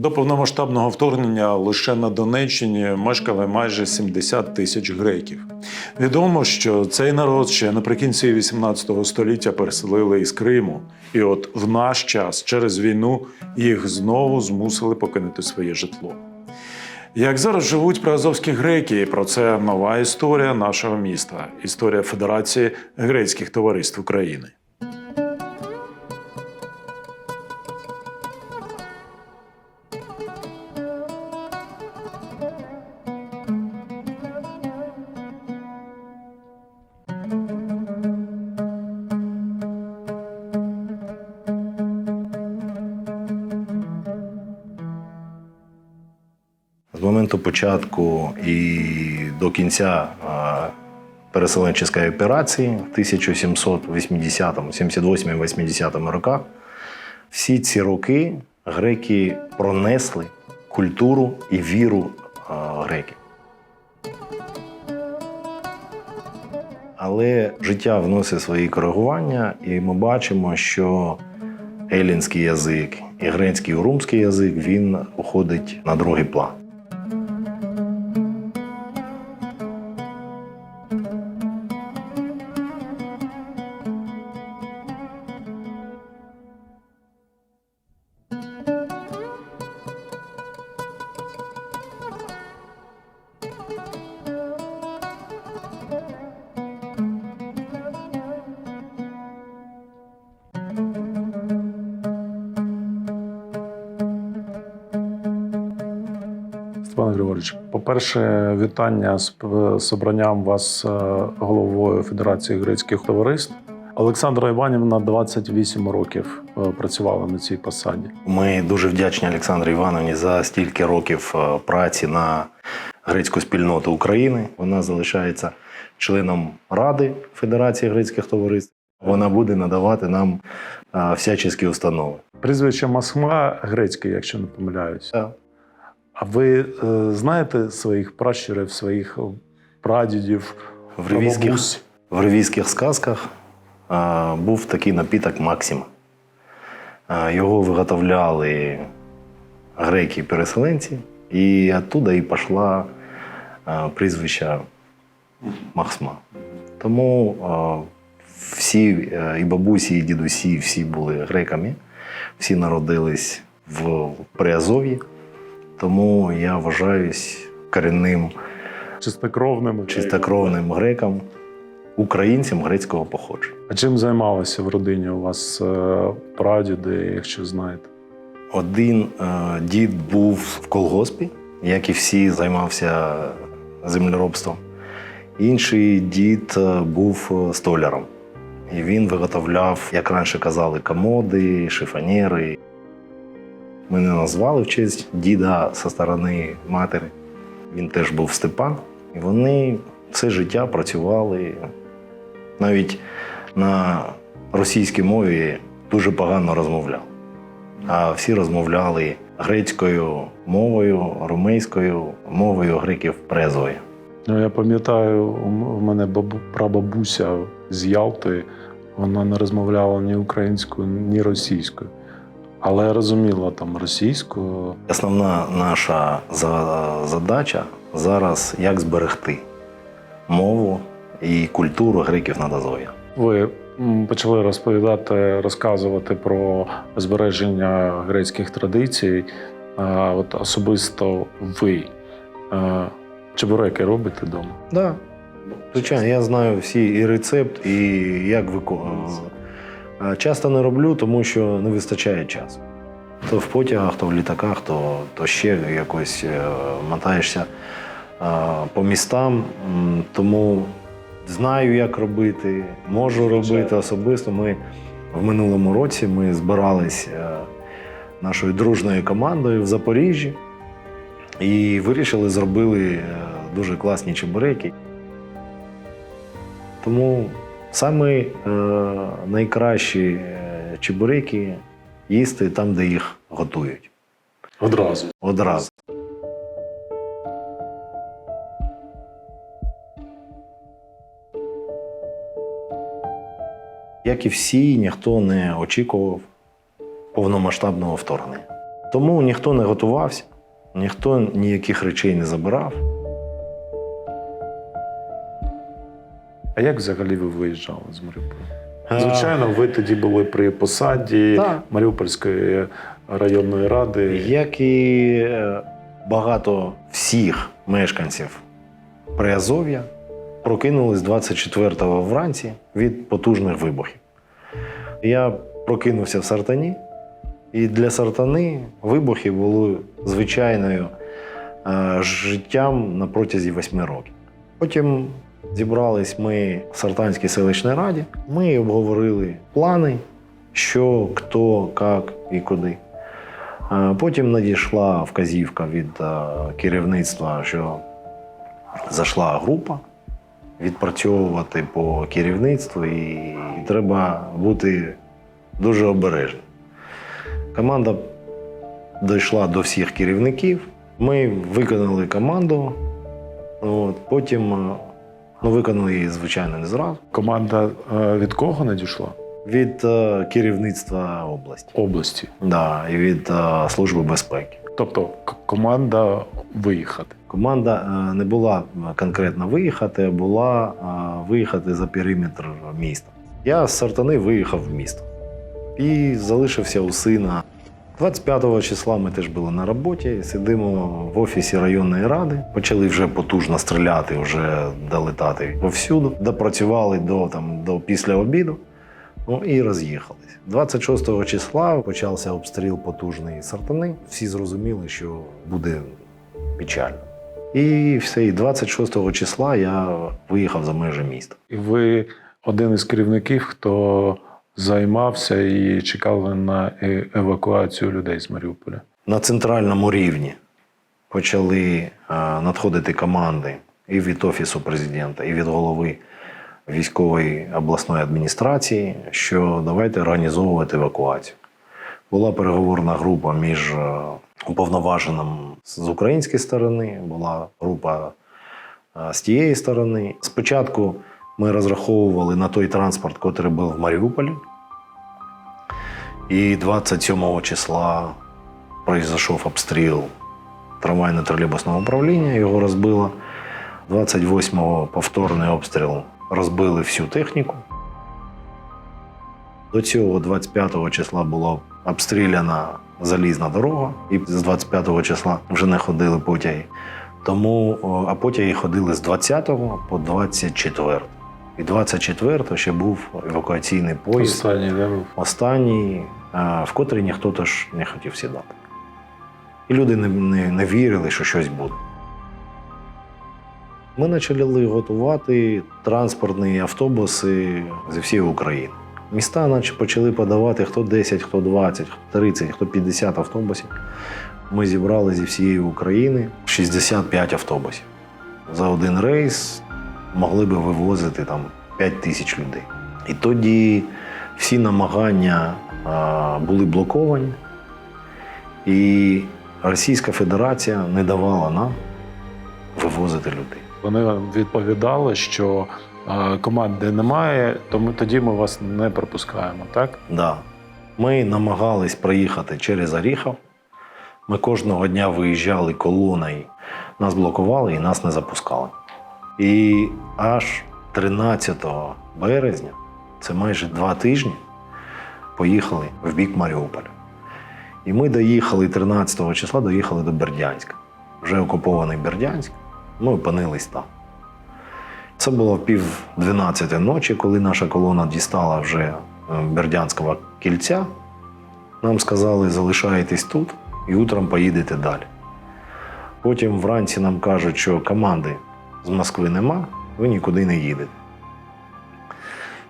До повномасштабного вторгнення лише на Донеччині мешкали майже 70 тисяч греків. Відомо, що цей народ ще наприкінці 18 століття переселили із Криму, і от в наш час через війну їх знову змусили покинути своє житло. Як зараз живуть приазовські греки, про це нова історія нашого міста, історія Федерації грецьких товариств України. Моменту початку і до кінця переселенчої операції в 1780-78-80 роках всі ці роки греки пронесли культуру і віру греків. Але життя вносить свої коригування, і ми бачимо, що елінський язик і грецький урумський язик він уходить на другий план. Степан Григорович, по-перше, вітання з з обранням вас е, головою Федерації грецьких товариств. Олександра Іванівна 28 років е, працювала на цій посаді. Ми дуже вдячні Олександрі Івановні за стільки років е, праці на грецьку спільноту України. Вона залишається членом Ради Федерації грецьких товариств. Вона буде надавати нам всяческі установи. Прізвище Масхма грецьке, якщо не помиляюсь. Так. А ви е, знаєте своїх пращурів, своїх прадідів, В ревізьких, в ревізьких сказках е, був такий напіток Максим. Е, його виготовляли греки-переселенці, і оттуда і пішла е, прізвище Махсма. Тому е, всі е, і бабусі, і дідусі, всі були греками, всі народились в Приазов'ї. Тому я вважаюсь корінним чистокровними. чистокровним греком, українцям грецького походження. А чим займалися в родині у вас е, прадіди, якщо знаєте? Один е, дід був в колгоспі, як і всі, займався землеробством. Інший дід е, був столяром. І він виготовляв, як раніше казали, комоди, шифонєри. Мене назвали в честь діда зі сторони матері. Він теж був Степан. І вони все життя працювали. Навіть на російській мові дуже погано розмовляли. А всі розмовляли грецькою мовою, румейською мовою греків презої. Ну, я пам'ятаю, у мене бабу, прабабуся з Ялти, вона не розмовляла ні українською, ні російською. Але розуміла там російською. Основна наша задача зараз як зберегти мову і культуру греків над Азов'я. Ви почали розповідати, розказувати про збереження грецьких традицій. А от особисто ви чебуреки робите вдома? Да. Звичайно, я знаю всі і рецепт, і як виконувати. Часто не роблю, тому що не вистачає часу. То в потягах, то в літаках, то, то ще якось е, мотаєшся по містам. Тому знаю, як робити, можу робити особисто. Ми в минулому році ми збирались е, нашою дружною командою в Запоріжжі і вирішили зробили е, дуже класні чебуреки. Тому саме е, найкращі е, чебуреки їсти там, де їх готують. Одразу. Одразу. Як і всі, ніхто не очікував повномасштабного вторгнення. Тому ніхто не готувався, ніхто ніяких речей не забирав. А як взагалі ви виїжджали з Маріуполя? Звичайно, ви тоді були при посаді Так. Маріупольської районної ради. Як і е, багато всіх мешканців Приазов'я прокинулись 24-го вранці від потужних вибухів. Я прокинувся в Сартані, і для Сартани вибухи були звичайною е, життям на протязі восьми років. Потім зібрались ми в Сартанській селищній раді. Ми обговорили плани, що, хто, як і куди. Потім надійшла вказівка від керівництва, що зайшла група відпрацьовувати по керівництву, і треба бути дуже обережним. Команда дійшла до всіх керівників. Ми виконали команду. От, потім ну, виконали її, звичайно, не зразу. Команда е, від кого надійшла? Від е, керівництва області Області. да, і від е, Служби безпеки. Тобто к- команда виїхати. Команда е, не була конкретно виїхати, а була е, виїхати за периметр міста. Я з Сартани виїхав в місто і залишився у сина. 25 числа ми теж були на роботі, сидимо в офісі районної ради, почали вже потужно стріляти, вже долетати повсюду. Допрацювали до, там, до після обіду. Ну і роз'їхались. 26 числа почався обстріл потужний сартани. Всі зрозуміли, що буде печально. І все, і 26 числа я виїхав за межі міста. І ви один із керівників, хто займався і чекали на евакуацію людей з Маріуполя. На центральному рівні почали надходити команди і від Офісу президента, і від голови військової обласної адміністрації, що давайте організовувати евакуацію. Була переговорна група між уповноваженим з української сторони, була група з тієї сторони. Спочатку ми розраховували на той транспорт, який був в Маріуполі. І 27 числа произошов обстріл трамвайно-тролейбусного управління, його розбило. 28-го повторний обстріл розбили всю техніку. До цього 25 числа була обстріляна залізна дорога, і з 25 числа вже не ходили потяги. Тому, а потяги ходили з 20 по 24. І 24 ще був евакуаційний поїзд Останній, був? останній, в котрий ніхто теж не хотів сідати. І люди не, не, не вірили, що щось буде. Ми почали готувати транспортні автобуси зі всієї України. Міста наче почали подавати хто 10, хто 20, хто 30, хто 50 автобусів. Ми зібрали зі всієї України 65 автобусів. За один рейс могли би вивозити там 5 тисяч людей. І тоді всі намагання були блоковані, і Російська Федерація не давала нам вивозити людей. Вони відповідали, що команди немає, тому тоді ми вас не пропускаємо, так? Да. Ми намагались проїхати через Оріхов. Ми кожного дня виїжджали колоною, нас блокували і нас не запускали. І аж 13 березня, це майже два тижні, поїхали в бік Маріуполя. І ми доїхали 13 числа, доїхали до Бердянська. Вже окупований Бердянськ. Ми опинились там. Це було пів 12 ночі, коли наша колона дістала вже е, Бердянського кільця. Нам сказали, залишайтесь тут і утром поїдете далі. Потім вранці нам кажуть, що команди з Москви нема, ви нікуди не їдете.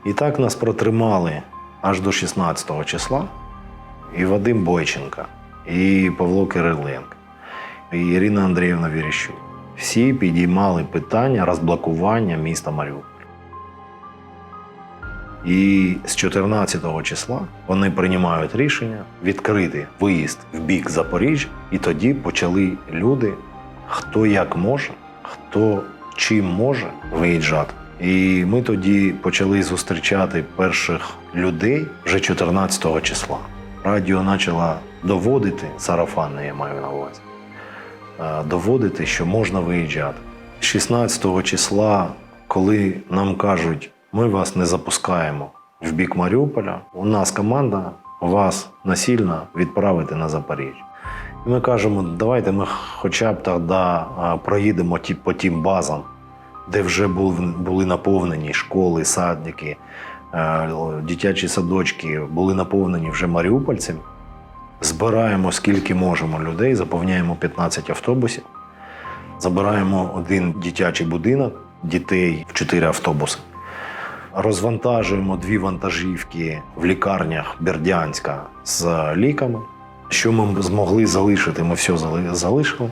І так нас протримали аж до 16 числа. І Вадим Бойченка, і Павло Кириленко, і Ірина Андріївна Віріщук. Всі підіймали питання розблокування міста Маріуполь. І з 14 числа вони приймають рішення відкрити виїзд в бік Запоріжжя, і тоді почали люди, хто як може, хто чим може виїжджати. І ми тоді почали зустрічати перших людей вже 14 числа. Радіо почало доводити, сарафанне я маю на увазі, е, доводити, що можна виїжджати. 16 числа, коли нам кажуть, ми вас не запускаємо в бік Маріуполя, у нас команда вас насильно відправити на Запоріжжя. І ми кажемо, давайте ми хоча б тоді проїдемо по тим базам, де вже були наповнені школи, садники, е, дитячі садочки, були наповнені вже маріупольцями. Збираємо скільки можемо людей, заповняємо 15 автобусів, забираємо один дитячий будинок, дітей в 4 автобуси. Розвантажуємо дві вантажівки в лікарнях Бердянська з ліками. Що ми змогли залишити, ми все залишили.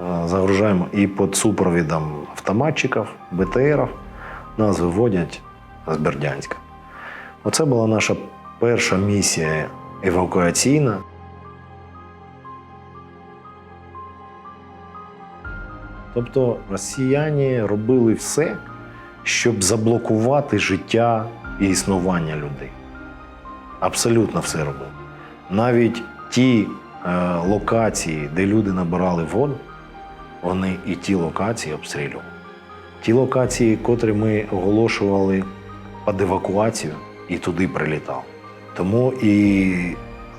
Е, Загружаємо і під супровідом автоматчиків, БТРів нас виводять з Бердянська. Оце була наша перша місія евакуаційна. Тобто росіяни робили все, щоб заблокувати життя і існування людей. Абсолютно все робили. Навіть ті е, локації, де люди набирали воду, вони і ті локації обстрілювали. Ті локації, котрі ми оголошували під евакуацію, і туди прилітав. Тому і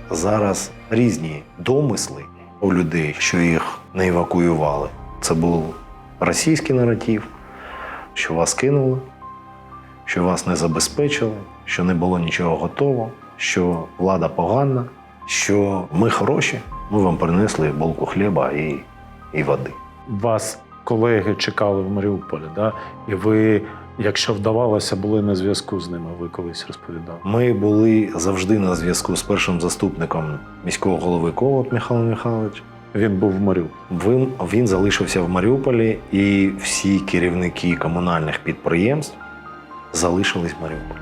зараз різні домисли у людей, що їх не евакуювали. Це був російський наратив, що вас кинули, що вас не забезпечили, що не було нічого готово, що влада погана, що ми хороші, ми вам принесли булку хліба і, і води. Вас колеги чекали в Маріуполі, да? і ви, якщо вдавалося, були на зв'язку з ними, ви колись розповідали. Ми були завжди на зв'язку з першим заступником міського голови Ковот Михайло Михайлович. Він був в Маріуполі. Він, він залишився в Маріуполі, і всі керівники комунальних підприємств залишились в Маріуполі.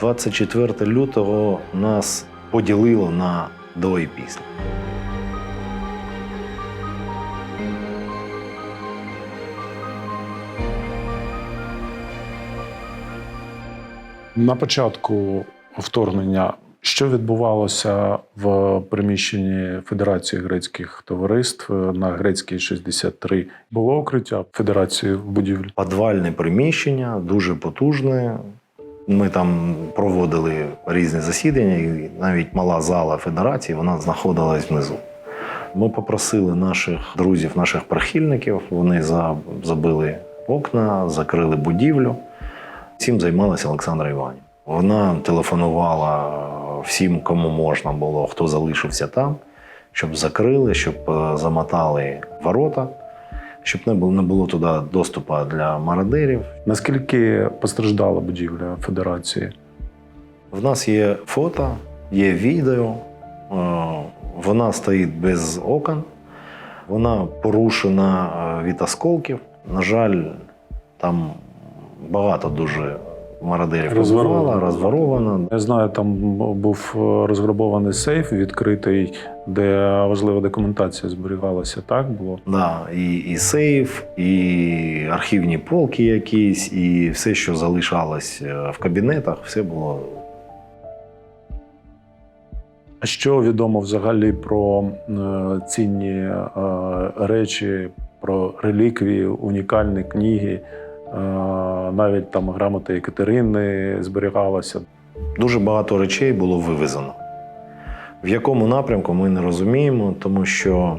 24 лютого нас поділило на до і після. На початку вторгнення, що відбувалося в приміщенні Федерації грецьких товариств на грецькій 63? Було укриття Федерації в будівлі? Підвальне приміщення, дуже потужне. Ми там проводили різні засідання, і навіть мала зала федерації вона знаходилась внизу. Ми попросили наших друзів, наших прихильників, вони забили окна, закрили будівлю. Цим займалася Олександра Іванівна. Вона телефонувала всім, кому можна було, хто залишився там, щоб закрили, щоб е, замотали ворота, щоб не було, не було туди доступу для мародерів. Наскільки постраждала будівля Федерації? В нас є фото, є відео. Е, Вона стоїть без окон, вона порушена е, від осколків. На жаль, там багато дуже мародерів Розворовано. розворовано. Я знаю, там був е, розграбований сейф відкритий, де важлива документація зберігалася. Так було? Да, і, і сейф, і архівні полки якісь, і все, що залишалось е, в кабінетах, все було А що відомо взагалі про е, цінні е, речі, про реліквії, унікальні книги, навіть там грамота Екатерини зберігалася. Дуже багато речей було вивезено. В якому напрямку ми не розуміємо, тому що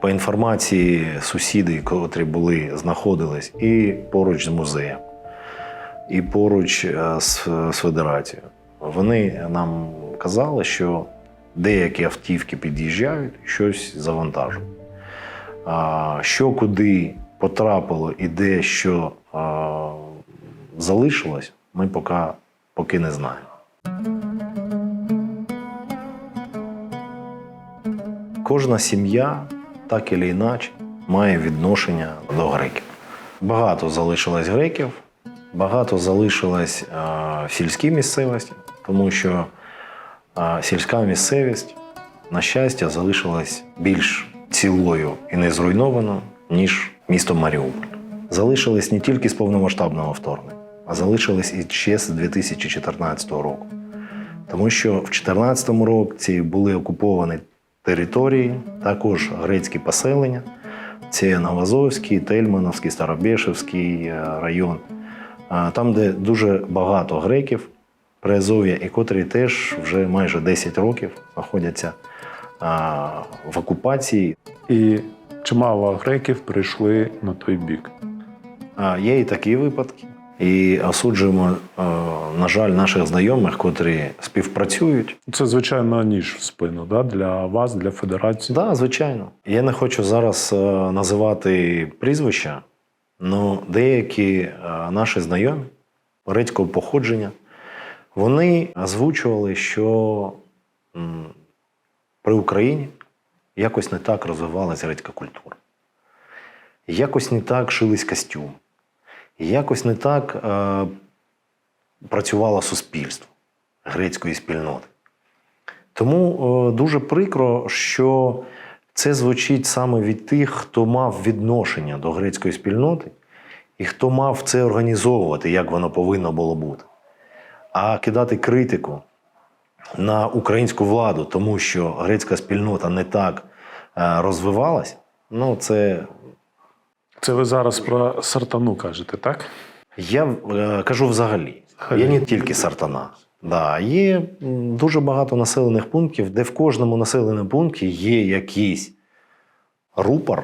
по інформації сусіди, котрі були, знаходились і поруч з музеєм, і поруч е, з, з федерацією, вони нам казали, що деякі автівки під'їжджають, щось завантажують. Що куди потрапило і де що а, залишилось, ми поки, поки не знаємо. Кожна сім'я, так і інакше, має відношення до греків. Багато залишилось греків, багато залишилось е, в сільській місцевості, тому що е, сільська місцевість, на щастя, залишилась більш цілою і не зруйнованою, ніж місто Маріуполь. Залишились не тільки з повномасштабного вторгнення, а залишились і ще з 2014 року. Тому що в 2014 році були окуповані території, також грецькі поселення. Це Новозовський, Тельмановський, Старобєшевський е, район. Там, де дуже багато греків, Приазов'я, і котрі теж вже майже 10 років знаходяться в окупації. І чимало греків прийшли на той бік. А, Є і такі випадки. І осуджуємо, е, на жаль, наших знайомих, котрі співпрацюють. Це, звичайно, ніж в спину да? для вас, для федерації. Так, да, звичайно. Я не хочу зараз е, називати прізвища, але деякі е, наші знайомі грецького походження, вони озвучували, що при Україні якось не так розвивалася грецька культура. Якось не так шились костюми. Якось не так е, працювало суспільство грецької спільноти. Тому е, дуже прикро, що це звучить саме від тих, хто мав відношення до грецької спільноти і хто мав це організовувати, як воно повинно було бути. А кидати критику на українську владу, тому що грецька спільнота не так е, розвивалась, ну це Це ви зараз про сартану кажете, так? Я е, кажу взагалі. Я не тільки сартана. Да, є дуже багато населених пунктів, де в кожному населеному пункті є якийсь рупор,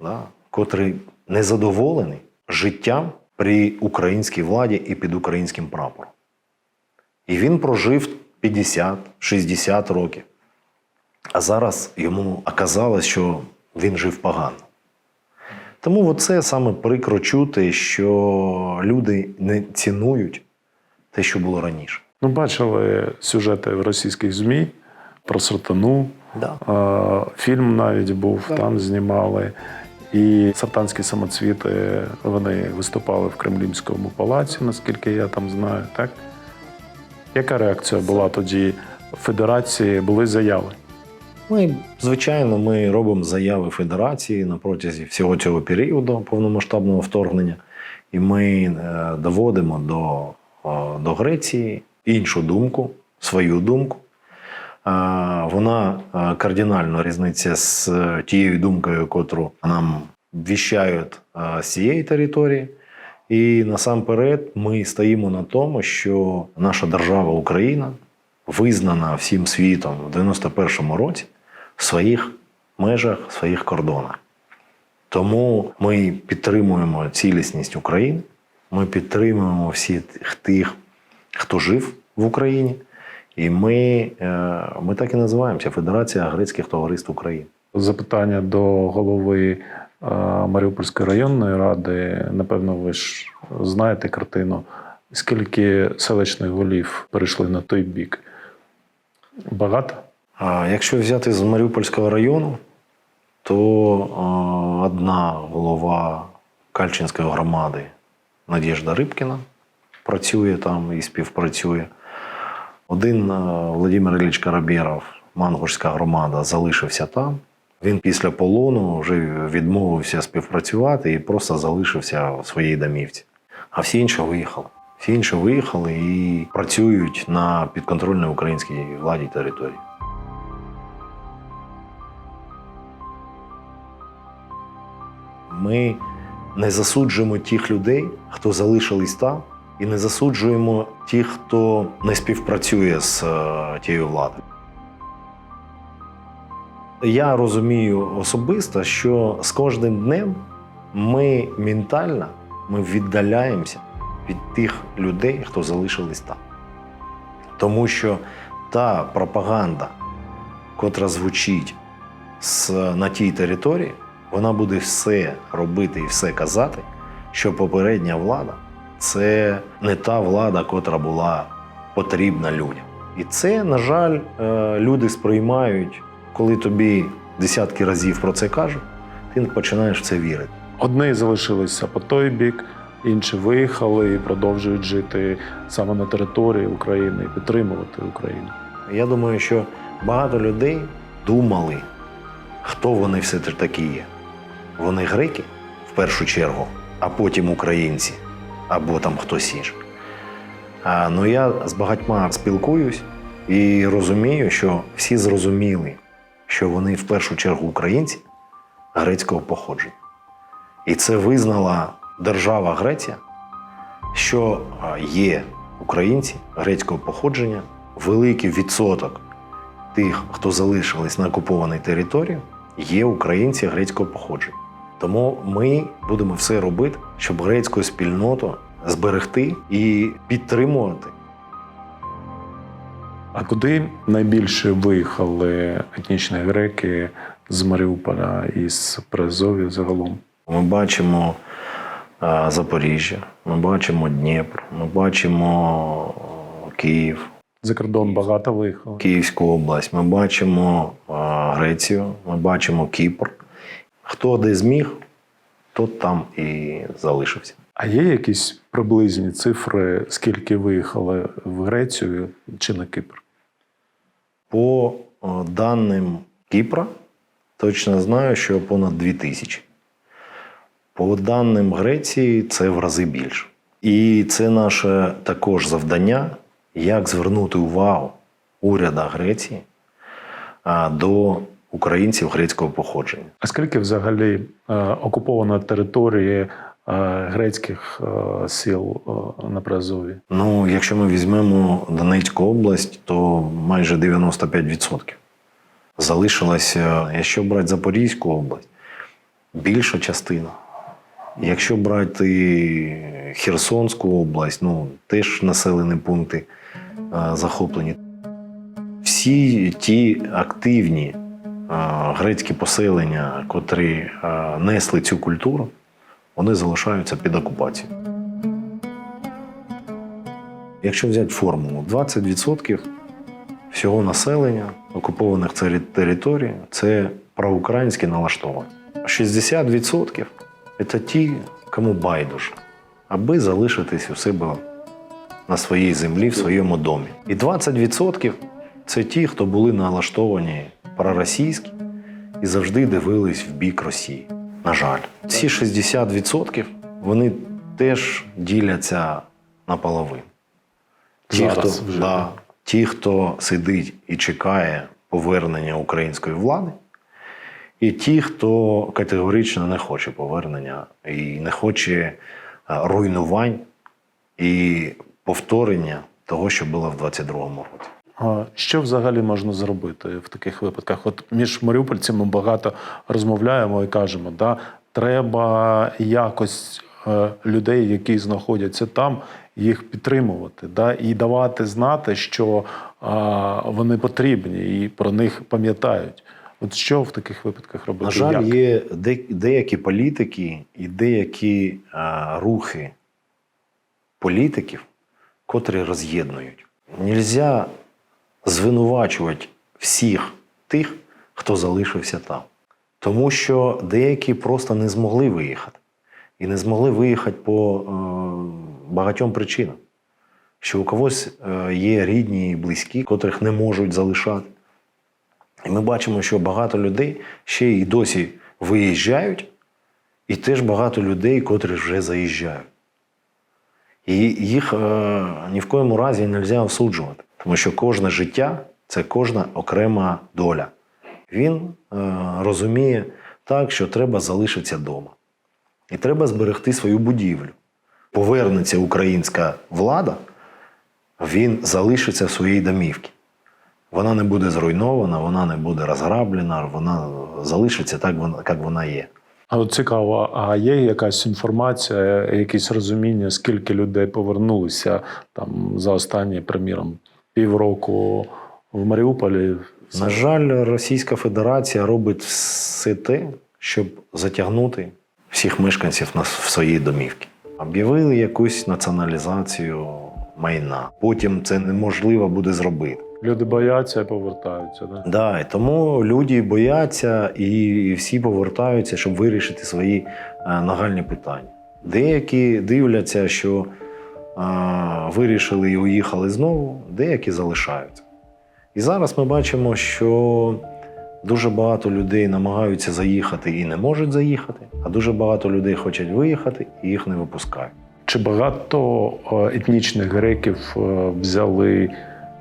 да, котрий незадоволений життям при українській владі і під українським прапором. І він прожив 50-60 років. А зараз йому оказалось, що він жив погано. Тому це саме прикро чути, що люди не цінують те, що було раніше. Ну, бачили сюжети в російських ЗМІ про сартану. Да. Фільм навіть був, Так. там знімали. І сартанські самоцвіти вони виступали в Кремлівському палаці, наскільки я там знаю, так? Яка реакція була тоді в Федерації? Були заяви? Ми, звичайно, ми робимо заяви Федерації на протязі всього цього періоду повномасштабного вторгнення, і ми е, доводимо до, е, до Греції іншу думку, свою думку. Е, Вона кардинально різниця з тією думкою, котру нам віщають з цієї території. І насамперед ми стоїмо на тому, що наша держава Україна визнана всім світом в 91-му році в своїх межах, в своїх кордонах. Тому ми підтримуємо цілісність України, ми підтримуємо всіх тих, хто жив в Україні, і ми, е, ми так і називаємося Федерація грецьких товариств України. Запитання до голови Маріупольської районної ради. Напевно, ви ж знаєте картину. Скільки селищних голів перейшли на той бік? Багато? А Якщо взяти з Маріупольського району, то одна голова Кальчинської громади Надіжда Рибкіна працює там і співпрацює. Один а, Владимир Ілліч Карабєров, Мангушська громада, залишився там. Він після полону вже відмовився співпрацювати і просто залишився в своїй домівці. А всі інші виїхали. Всі інші виїхали і працюють на підконтрольній українській владі території. Ми не засуджуємо тих людей, хто залишились там, і не засуджуємо тих, хто не співпрацює з е, тією владою. Я розумію особисто, що з кожним днем ми ментально ми віддаляємося від тих людей, хто залишились там. Тому що та пропаганда, котра звучить на тій території, вона буде все робити і все казати, що попередня влада це не та влада, котра була потрібна людям. І це, на жаль, е, люди сприймають, коли тобі десятки разів про це кажуть, ти починаєш в це вірити. Одні залишилися по той бік, інші виїхали і продовжують жити саме на території України і підтримувати Україну. Я думаю, що багато людей думали, хто вони все ж таки є. Вони греки в першу чергу, а потім українці або там хтось інший. А, ну я з багатьма спілкуюсь, і розумію, що всі зрозуміли, що вони в першу чергу українці грецького походження. І це визнала держава Греція, що є українці грецького походження, великий відсоток тих, хто залишились на окупованій території, є українці грецького походження. Тому ми будемо все робити, щоб грецьку спільноту зберегти і підтримувати. А куди найбільше виїхали етнічні греки з Маріуполя і з Приазов'я загалом? Ми бачимо Запоріжжя, ми бачимо Дніпр, ми бачимо Київ, За кордон багато виїхали. Київську область, ми бачимо Грецію, ми бачимо Кіпр. Хто де зміг, тот там і залишився. А є якісь приблизні цифри, скільки виїхали в Грецію чи на Кипр? По е, даним Кіпра, точно знаю, що понад 2 тисячі. По даним Греції, це в рази більше. І це наше також завдання, як звернути увагу уряда Греції до українців грецького походження. А скільки взагалі е, окуповано території е, грецьких е, сіл е, на Приазов'ї? Ну, якщо ми візьмемо Донецьку область, то майже 95%. Залишилося, якщо брати Запорізьку область, більша частина. Якщо брати Херсонську область, ну теж населені пункти захоплені. Всі ті активні грецькі поселення, котрі несли цю культуру, вони залишаються під окупацією. Якщо взяти формулу, 20% всього населення окупованих територій це проукраїнські налаштовані. 60% це ті, кому байдуже, аби залишитись у себе на своїй землі, в своєму домі. І 20% це ті, хто були налаштовані проросійські і завжди дивились в бік Росії. На жаль, ці 60% вони теж діляться на половину. Ті, хто, да, да. ті, хто сидить і чекає повернення української влади, і ті, хто категорично не хоче повернення і не хоче е, руйнувань і повторення того, що було в 22-му році. А Що взагалі можна зробити в таких випадках? От між маріупольцями багато розмовляємо і кажемо, да, треба якось е, людей, які знаходяться там, їх підтримувати, да, і давати знати, що а, вони потрібні і про них пам'ятають. От що в таких випадках робити? На жаль, Як? є деякі політики і деякі е, рухи політиків, котрі роз'єднують. Нельзя звинувачувати всіх тих, хто залишився там. Тому що деякі просто не змогли виїхати. І не змогли виїхати по е, багатьом причинам. Що у когось е, є рідні і близькі, котрих не можуть залишати. І ми бачимо, що багато людей ще й досі виїжджають, і теж багато людей, котрі вже заїжджають. І їх е, ні в коєму разі не можна осуджувати, тому що кожне життя це кожна окрема доля. Він е, розуміє так, що треба залишитися вдома. І треба зберегти свою будівлю. Повернеться українська влада, він залишиться в своїй домівці. Вона не буде зруйнована, вона не буде розграблена, вона залишиться так, як вона є. А от цікаво, а є якась інформація, якесь розуміння, скільки людей повернулися там за останні, приміром, півроку в Маріуполі? На жаль, Російська Федерація робить все те, щоб затягнути всіх мешканців на в свої домівки. Об'явили якусь націоналізацію майна. Потім це неможливо буде зробити. Люди бояться і повертаються. Да? Да, і тому люди бояться і, всі повертаються, щоб вирішити свої е, нагальні питання. Деякі дивляться, що вирішили і уїхали знову, деякі залишаються. І зараз ми бачимо, що дуже багато людей намагаються заїхати і не можуть заїхати, а дуже багато людей хочуть виїхати і їх не випускають. Чи багато е, етнічних греків е, взяли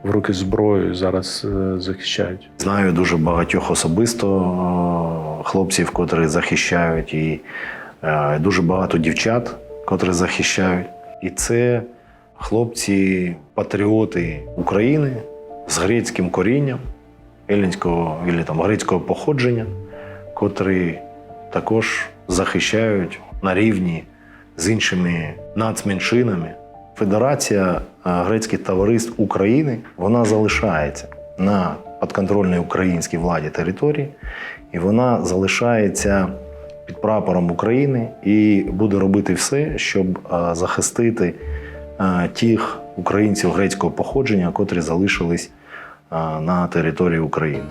в руки зброю і зараз е, захищають. Знаю дуже багатьох особисто хлопців, котрі захищають, і дуже багато дівчат, котрі захищають. І це хлопці, патріоти України з грецьким корінням, елінського там грецького походження, котрі також захищають на рівні з іншими нацменшинами. Федерація е, грецьких товариств України вона залишається на підконтрольній українській владі території, і вона залишається під прапором України і буде робити все, щоб е, захистити е, тих українців грецького походження, котрі залишились е, на території України.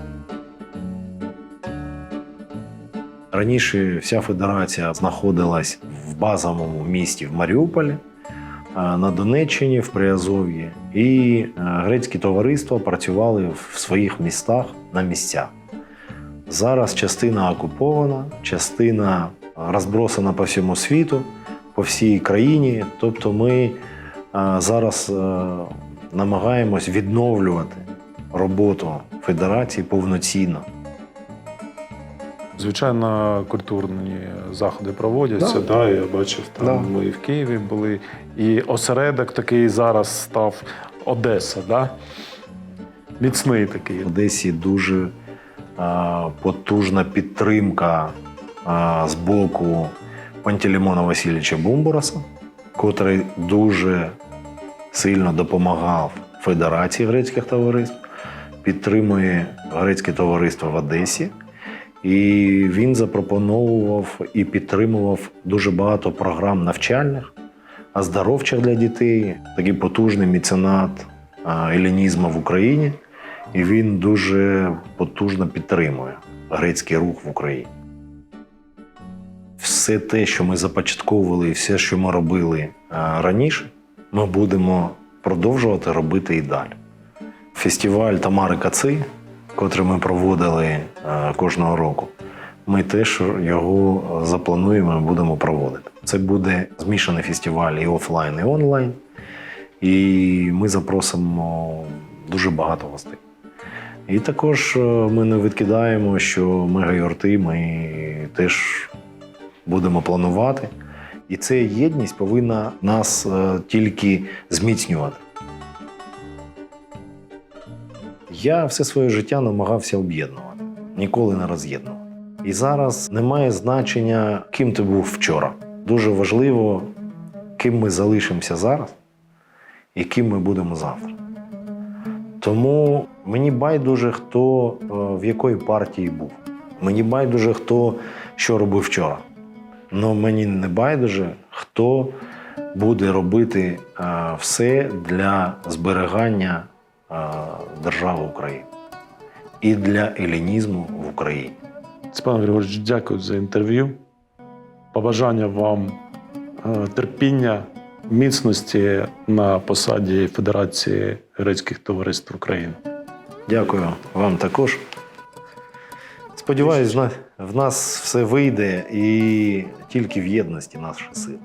Раніше вся федерація знаходилась в базовому місті в Маріуполі, на Донеччині, в Приазов'ї, і грецькі товариства працювали в своїх містах на місцях. Зараз частина окупована, частина розбросана по всьому світу, по всій країні. Тобто ми зараз намагаємось відновлювати роботу федерації повноцінно. Звичайно, культурні заходи проводяться. Да. Да. я бачив, там Да. ми і в Києві були. І осередок такий зараз став Одеса, да? міцний такий. В Одесі дуже потужна підтримка з боку Пантелеймона Васильовича Бумбураса, котрий дуже сильно допомагав Федерації грецьких товариств, підтримує грецьке товариство в Одесі. І він запропонував і підтримував дуже багато програм навчальних, оздоровчих для дітей, такий потужний меценат а, елінізму в Україні. І він дуже потужно підтримує грецький рух в Україні. Все те, що ми започатковували, і все, що ми робили раніше, ми будемо продовжувати робити і далі. Фестиваль Тамари Каци, котрий ми проводили е, кожного року, ми теж його заплануємо і будемо проводити. Це буде змішаний фестиваль і офлайн, і онлайн. І ми запросимо дуже багато гостей. І також е, ми не відкидаємо, що мега-юрти ми теж будемо планувати. І ця єдність повинна нас е, тільки зміцнювати. Я все своє життя намагався об'єднувати, ніколи не роз'єднувати. І зараз немає значення, ким ти був вчора. Дуже важливо, ким ми залишимося зараз і ким ми будемо завтра. Тому мені байдуже, хто е, в якої партії був. Мені байдуже, хто що робив вчора. Але мені не байдуже, хто буде робити е, все для зберігання е, держави України і для елінізму в Україні. Степан Григорович, дякую за інтерв'ю. Побажання вам терпіння, міцності на посаді Федерації грецьких товариств України. Дякую вам також. Сподіваюсь, в нас- все вийде і тільки в єдності наша сила.